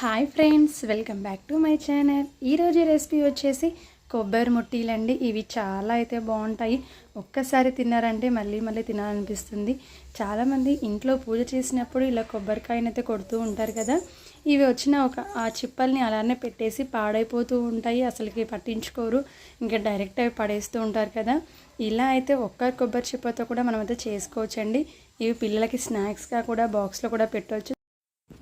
Hi friends welcome back to my channel ఈరోజు recipe వచ్చేసి కొబ్బరి ముట్టీలండి. ఇవి చాలా అయితే బాగుంటాయి. ఒక్కసారి తిన్నారంటే మళ్ళీ మళ్ళీ తినాలనిపిస్తుంది. చాలామంది ఇంట్లో పూజ చేసినప్పుడు ఇలా కొబ్బరికాయనైతే కొడుతూ ఉంటారు కదా. ఇవి వచ్చిన ఒక ఆ చిప్పల్ని అలానే పెట్టేసి పాడైపోతూ ఉంటాయి. అసలుకి పట్టించుకోరు. ఇంకా డైరెక్ట్ అవి పడేస్తూ ఉంటారు కదా. ఇలా అయితే ఒక్క కొబ్బరి చిప్పతో కూడా మనమైతే చేసుకోవచ్చండి. ఇవి పిల్లలకి స్నాక్స్గా కూడా బాక్స్లో కూడా పెట్టవచ్చు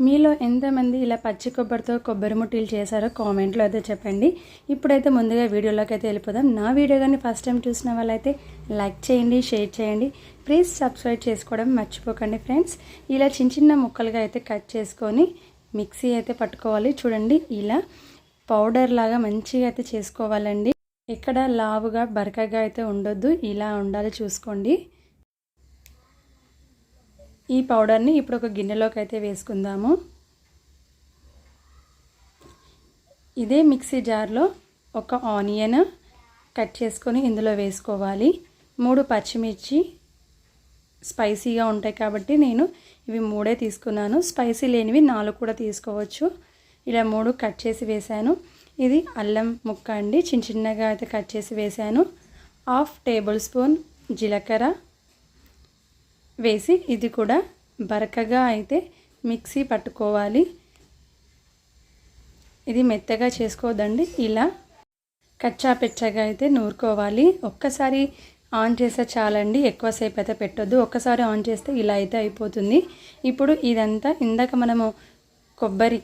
మీలో ఎంతమంది ఇలా పచ్చి కొబ్బరితో కొబ్బరి ముట్టీలు చేశారో కామెంట్లో అయితే చెప్పండి. ఇప్పుడైతే ముందుగా వీడియోలోకి అయితే వెళ్ళిపోదాం. నా వీడియో కానీ ఫస్ట్ టైం చూసిన వాళ్ళైతే లైక్ చేయండి షేర్ చేయండి. ప్లీజ్ సబ్స్క్రైబ్ చేసుకోవడం మర్చిపోకండి ఫ్రెండ్స్ ఇలా చిన్న చిన్న ముక్కలుగా అయితే కట్ చేసుకొని మిక్సీ అయితే పట్టుకోవాలి. చూడండి ఇలా పౌడర్ లాగా మంచిగా అయితే చేసుకోవాలండి. ఎక్కడ లావుగా బరకగా అయితే ఉండొద్దు. ఇలా ఉండాలి చూసుకోండి. ఈ పౌడర్ని ఇప్పుడు ఒక గిన్నెలోకి అయితే వేసుకుందాము. ఇదే మిక్సీ జార్లో ఒక ఆనియన్ కట్ చేసుకొని ఇందులో వేసుకోవాలి. మూడు పచ్చిమిర్చి స్పైసీగా ఉంటాయి కాబట్టి నేను ఇవి మూడే తీసుకున్నాను. స్పైసీ లేనివి నాలుగు కూడా తీసుకోవచ్చు. ఇలా మూడు కట్ చేసి వేశాను. ఇది అల్లం ముక్క అండి. చిన్న చిన్నగా అయితే కట్ చేసి వేశాను. హాఫ్ టేబుల్ స్పూన్ జీలకర్ర. వేసి ఇది కూడా బరకగా అయితే మిక్సీ పట్టుకోవాలి. ఇది మెత్తగా చేసుకోవద్దండి ఇలా కచ్చా పెచ్చగా అయితే నూరుకోవాలి. ఒక్కసారి ఆన్ చేస్తే చాలండి. ఎక్కువసేపు అయితే పెట్టొద్దు. ఒక్కసారి ఆన్ చేస్తే ఇలా అయితే అయిపోతుంది. ఇప్పుడు ఇదంతా ఇందాక మనము కొబ్బరి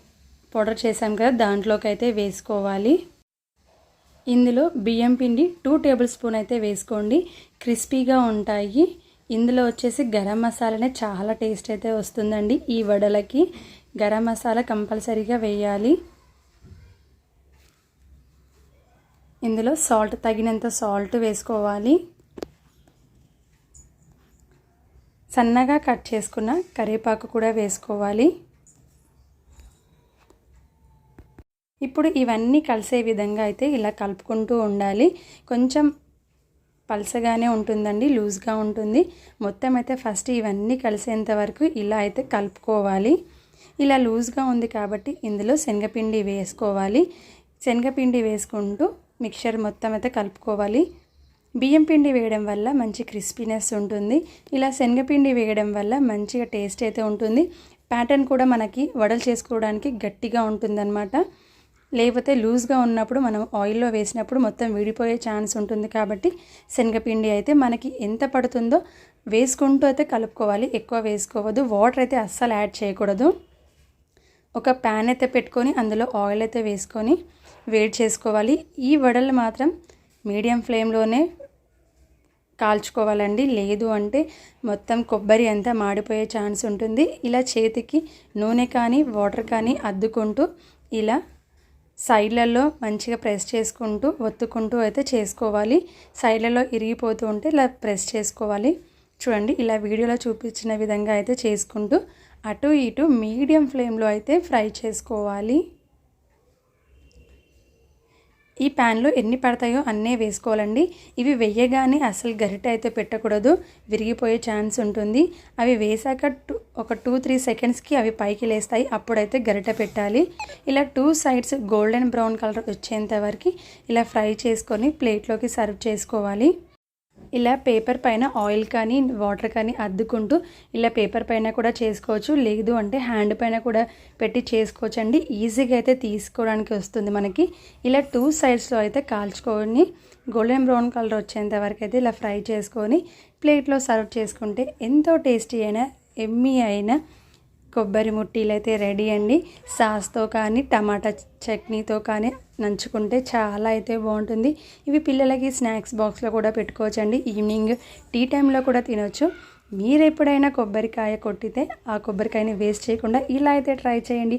పౌడర్ చేసాం కదా దాంట్లోకి అయితే వేసుకోవాలి. ఇందులో బియ్యం పిండి టూ టేబుల్ స్పూన్ అయితే వేసుకోండి. క్రిస్పీగా ఉంటాయి. ఇందులో వచ్చేసి గరం మసాలానే చాలా టేస్ట్ అయితే వస్తుందండి. ఈ వడలకి గరం మసాలా కంపల్సరీగా వేయాలి. ఇందులో సాల్ట్ తగినంత సాల్ట్ వేసుకోవాలి. సన్నగా కట్ చేసుకున్న కరివేపాకు కూడా వేసుకోవాలి. ఇప్పుడు ఇవన్నీ కలిసే విధంగా అయితే ఇలా కలుపుకుంటూ ఉండాలి. కొంచెం పలసగానే ఉంటుందండి లూజ్గా ఉంటుంది. మొత్తం అయితే ఫస్ట్ ఇవన్నీ కలిసేంత వరకు ఇలా అయితే కలుపుకోవాలి. ఇలా లూజ్గా ఉంది కాబట్టి ఇందులో శనగపిండి వేసుకోవాలి. శనగపిండి వేసుకుంటూ మిక్చర్ మొత్తం అయితే కలుపుకోవాలి. బియ్యం పిండి వేయడం వల్ల మంచి క్రిస్పీనెస్ ఉంటుంది. ఇలా శనగపిండి వేయడం వల్ల మంచిగా టేస్ట్ అయితే ఉంటుంది. ప్యాటర్న్ కూడా మనకి వడలు చేసుకోవడానికి గట్టిగా ఉంటుందన్నమాట. లేకపోతే లూజ్గా ఉన్నప్పుడు మనం ఆయిల్లో వేసినప్పుడు మొత్తం విడిపోయే ఛాన్స్ ఉంటుంది కాబట్టి శనగపిండి అయితే మనకి ఎంత పడుతుందో వేసుకుంటూ అయితే కలుపుకోవాలి. ఎక్కువ వేసుకోవద్దు. వాటర్ అయితే అస్సలు యాడ్ చేయకూడదు. ఒక ప్యాన్ అయితే పెట్టుకొని అందులో ఆయిల్ అయితే వేసుకొని వేడి చేసుకోవాలి. ఈ వడలు మాత్రం మీడియం ఫ్లేమ్లోనే కాల్చుకోవాలండి. లేదు అంటే మొత్తం కొబ్బరి అంతా మాడిపోయే ఛాన్స్ ఉంటుంది. ఇలా చేతికి నూనె కానీ వాటర్ కానీ అద్దుకుంటూ ఇలా సైడ్లలో మంచిగా ప్రెస్ చేసుకుంటూ ఒత్తుకుంటూ అయితే చేసుకోవాలి. సైడ్లలో ఇరిగిపోతూ ఉంటే ఇలా ప్రెస్ చేసుకోవాలి. చూడండి ఇలా వీడియోలో చూపించిన విధంగా అయితే చేసుకుంటూ అటు ఇటు మీడియం ఫ్లేమ్లో అయితే ఫ్రై చేసుకోవాలి. ఈ ప్యాన్లో ఎన్ని పడతాయో అన్నీ వేసుకోవాలండి. ఇవి వేయగానే అసలు గరిట అయితే పెట్టకూడదు. విరిగిపోయే ఛాన్స్ ఉంటుంది. అవి వేసాక టూ ఒక టూ త్రీ సెకండ్స్కి అవి పైకి లేస్తాయి. అప్పుడైతే గరిట పెట్టాలి. ఇలా two sides golden brown colour వచ్చేంత వరకు ఇలా ఫ్రై చేసుకొని ప్లేట్లోకి సర్వ్ చేసుకోవాలి. ఇలా పేపర్ పైన ఆయిల్ కానీ వాటర్ కానీ అద్దుకుంటూ ఇలా పేపర్ పైన కూడా చేసుకోవచ్చు. లేదు అంటే హ్యాండ్ పైన కూడా పెట్టి చేసుకోవచ్చు అండి ఈజీగా అయితే తీసుకోవడానికి వస్తుంది మనకి. ఇలా టూ సైడ్స్లో అయితే కాల్చుకొని గోల్డెన్ బ్రౌన్ కలర్ వచ్చేంత వరకు అయితే ఇలా ఫ్రై చేసుకొని ప్లేట్లో సర్వ్ చేసుకుంటే ఎంతో టేస్టీ అయినా ఎమ్మీ అయినా కొబ్బరి ముట్టీలు అయితే రెడీ అండి. సాస్తో కానీ టమాటా చట్నీతో కానీ నంచుకుంటే చాలా అయితే బాగుంటుంది. ఇవి పిల్లలకి స్నాక్స్ బాక్స్లో కూడా పెట్టుకోవచ్చండి. ఈవినింగ్ టీ టైంలో కూడా తినొచ్చు. మీరు ఎప్పుడైనా కొబ్బరికాయ కొట్టితే ఆ కొబ్బరికాయని వేస్ట్ చేయకుండా ఇలా అయితే ట్రై చేయండి.